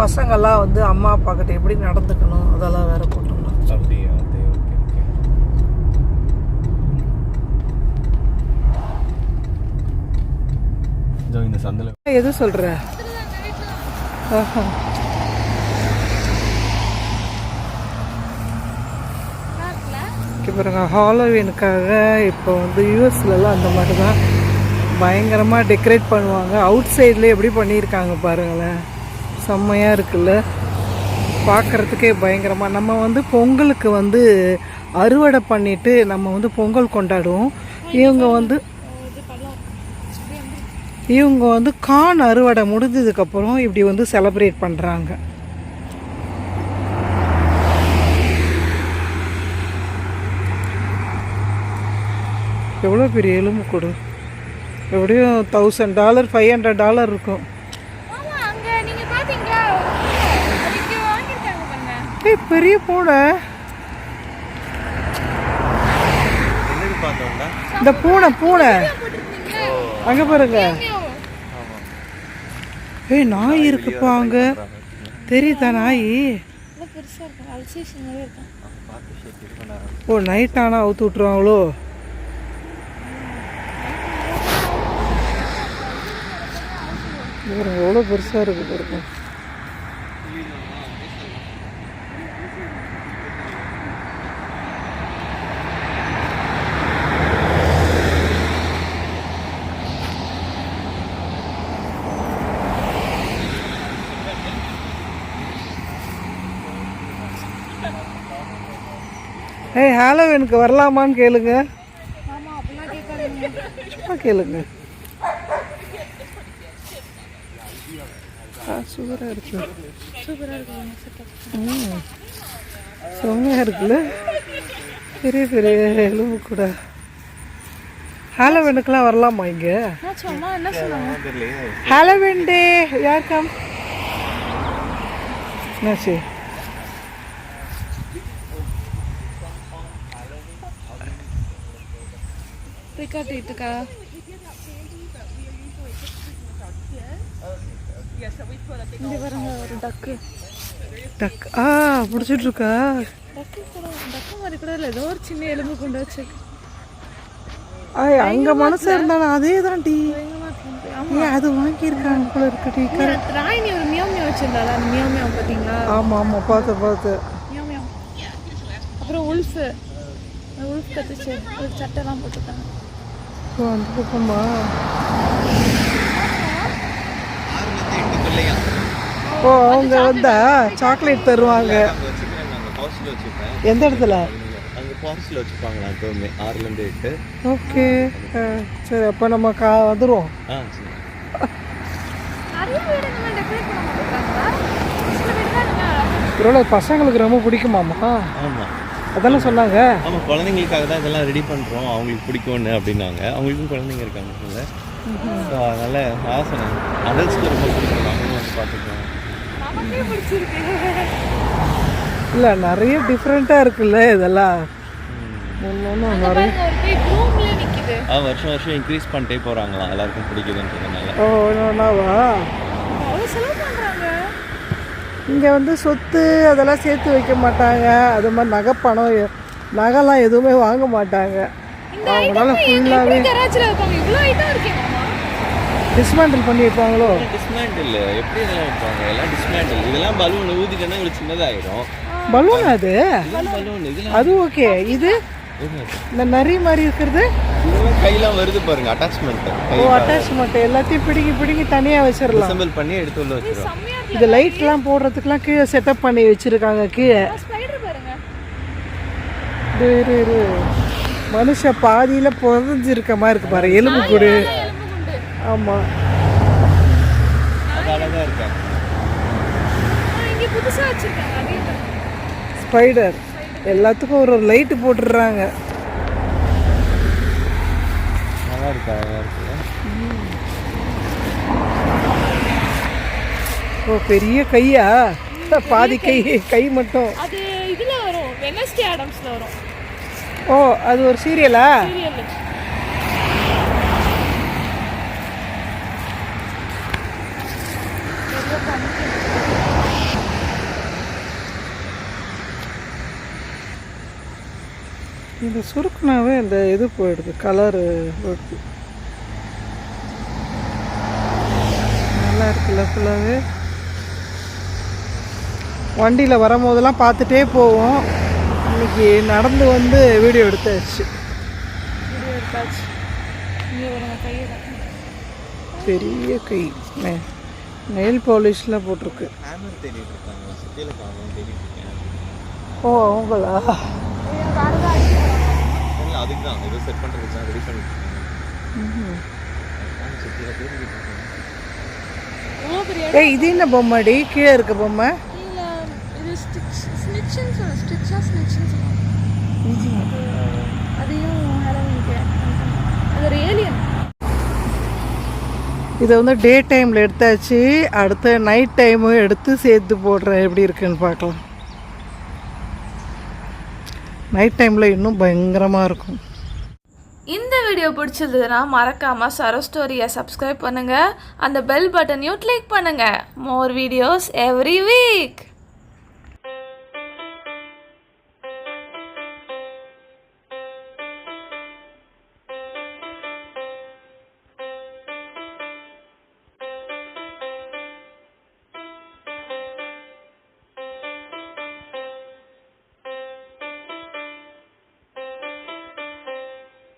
பசங்கள்லாம் வந்து அம்மா அப்பா கிட்ட எப்படி நடந்துக்கணும்? அதெல்லாம் வேற போட்டிருந்தோம் அப்படியா? இந்த சந்தில் எது சொல்ற? ஆஹா. இங்க பாருங்க ஹாலோவீனுக்காக இப்போ வந்து யூஎஸ்லலாம் அந்த மாதிரி தான் பயங்கரமாக டெக்கரேட் பண்ணுவாங்க. அவுட் சைடில் எப்படி பண்ணியிருக்காங்க பாருங்களேன். செம்மையாக இருக்குல்ல? பார்க்குறதுக்கே பயங்கரமாக நம்ம வந்து பொங்கலுக்கு வந்து அறுவடை பண்ணிவிட்டு நம்ம வந்து பொங்கல் கொண்டாடுவோம். இவங்க வந்து இவங்க வந்து கான் அறுவடை முடிஞ்சதுக்கப்புறம் இப்படி வந்து செலப்ரேட் பண்ணுறாங்க எவ்வளோ பெரிய எலும்பு கொடு. எப்படியும் thousand dollar five hundred dollar இருக்கும். பெரிய பூனை இந்த பூனை பூனை. அங்கே பாருங்க. ஏய் நாய் இருக்குப்பா அங்கே. தெரியுதா நாய்? ஓ நைட் ஆனால் அவுத்து விட்ருவாங்களோ பாருங்க எவ்வளோ பெருசாக இருக்குது பாருங்க. ஏய் ஹாலோவீனுக்கு வரலாமான்னு கேளுங்க. சும்மா கேளுங்க. ஆ சூப்பராக இருக்கு. ம் செம்மையாக இருக்குல்ல? பெரிய பெரிய எலும்பு கூட. ஹாலோவீனுக்கெலாம் வரலாமா இங்கே? ஹாலோவீன் டே யார் கம்? என்னாச்சு ரிக்காட்டிட்டுக்கா இங்க பாருங்க ஒரு டக்கு டக் ஆ பிடிச்சிட்டு இருக்கா டக்கு கூட டக்கு மாதிரி கூட இல்லை ஏதோ ஒரு சின்ன எலும்பு கொண்டு வச்சு ஆய் அங்கே மனசு இருந்தாலும் அதே தான் டீ ஏன் அது வாங்கியிருக்காங்க போல இருக்கு டீ. ராயினி ஒரு மியாவ் மியாவ் வச்சிருந்தால அந்த மியாவ் பார்த்தீங்களா? ஆமாம் ஆமாம் பார்த்து பார்த்து. அப்புறம் உல்ஃபு. உல்ஃப் கத்துச்சு. ஒரு சட்டைலாம் போட்டுருக்காங்க. ஓ அந்த பக்கமா ஓ அவங்க வந்தா சாக்லேட் தருவாங்க. எந்த இடத்துல? அங்கே ஹாஸ்டலில் வச்சுப்பாங்களா எப்பவுமே ஆறுலேருந்து எட்டு ஓகே சரி அப்போ நம்ம கா வந்துடுவோம் ஆ சரி. பசங்களுக்கு ரொம்ப பிடிக்குமாம்மா? ஆமாம் அதானே சொன்னாங்க. ஆமாம் குழந்தைங்களுக்காக தான் இதெல்லாம் ரெடி பண்ணுறோம் அவங்களுக்கு பிடிக்கும்னு அப்படின்னாங்க. அவங்களுக்கும் குழந்தைங்க இருக்காங்க சொல்ல ஸோ அதனால் ஆசை அடல்ட்ஸ்க்கு ரொம்ப பிடிக்கும். அவங்களும் வந்து பார்த்துக்கலாம் நமக்கே பிடிச்சிருக்கு. இல்லை நிறைய டிஃப்ரெண்ட்டாக இருக்குல்ல இதெல்லாம். ஆ வருஷம் வருஷம் இன்க்ரீஸ் பண்ணிட்டே போகிறாங்களாம் எல்லாருக்கும் பிடிக்குதுன்றதுனால ஓ பண்றாங்க இங்கே வந்து சொத்து அதெல்லாம் சேர்த்து வைக்க மாட்டாங்க. அது மாதிரி நகை பணம் நகைலாம் எதுவுமே வாங்க மாட்டாங்க. அவங்களால ஃபுல்லாகவே டிஸ்மேண்டில் பண்ணி வைப்பாங்களோ? டிஸ்மேண்டில் எப்படி இதெல்லாம் வைப்பாங்க? எல்லாம் டிஸ்மேண்டில் இதெல்லாம் பலூன் ஊதிட்டேன்னா உங்களுக்கு சின்னதாயிடும். பலூன் அது? அது ஓகே இது? இந்த நரி மாதிரி இருக்கிறது? கையெல்லாம் வருது பாருங்க அட்டாச்மெண்ட் ஓ அட்டாச்மெண்ட் எல்லாத்தையும் பிடுங்கி பிடுங்கி தனியாக வச்சிடலாம். அசம்பிள் பண்ணி எடுத்து உள்ள இருக்கு இது லைட்லாம் போடுறதுக்குலாம் கீழே செட்டப் பண்ணி வச்சிருக்காங்க கீழே. ஸ்பைடர் பாருங்க. இரு, இரு. மனுஷ பாதியில புதஞ்சிருக்க மாதிரி இருக்கு பாரு எலும்பு கூடு. எலும்பு குண்டு. ஆமா. அது அழகா இருக்காங்க ஆ, இங்க புதுசா வச்சிருக்காங்க அதே பாருங்க. ஸ்பைடர் எல்லாத்துக்கும் ஒரு ஒரு லைட்டு போட்டுடுறாங்க. நல்லா இருக்கு. ஓ பெரிய கையா? பாதி கை கை. மட்டும். அது இதில் வரும். வெனஸ்டே ஆடம்ஸில் வரும். ஓ அது ஒரு சீரியலா இந்த சுருக்குனாவே இந்த இது போயிடுது கலரு நல்லா இருக்குல்ல ஃபுல்லாகவே வண்டியில் வரும்போதெல்லாம் பார்த்துட்டே போவோம். இன்னைக்கு நடந்து வந்து வீடியோ எடுத்தாச்சு. வீடியோ எடுத்தாச்சு. இங்கே ஒரு கையை பெரிய கை. நெயில் பாலிஷ்லாம் போட்டிருக்கு. ஓ அவங்களா? ஏய் இது என்ன பொம்மைடி கீழே இருக்க பொம்மை. ஸ்னிச்சுன்னு சொல்லுவாங்க ஸ்டிச்சா சொல்லுவாங்க அதையும் அது ஒரு ஏலியன் இதை வந்து டே டைமில் எடுத்தாச்சு. அடுத்த நைட் டைமும் எடுத்து சேர்த்து போடுறேன். எப்படி இருக்குன்னு பார்க்கலாம். நைட் டைமில் இன்னும் பயங்கரமாக இருக்கும். இந்த வீடியோ பிடிச்சிருந்ததுன்னா மறக்காம சரோ ஸ்டோரியை சப்ஸ்கிரைப் பண்ணுங்க. அந்த பெல் பட்டனையும் கிளிக் பண்ணுங்க. More videos every week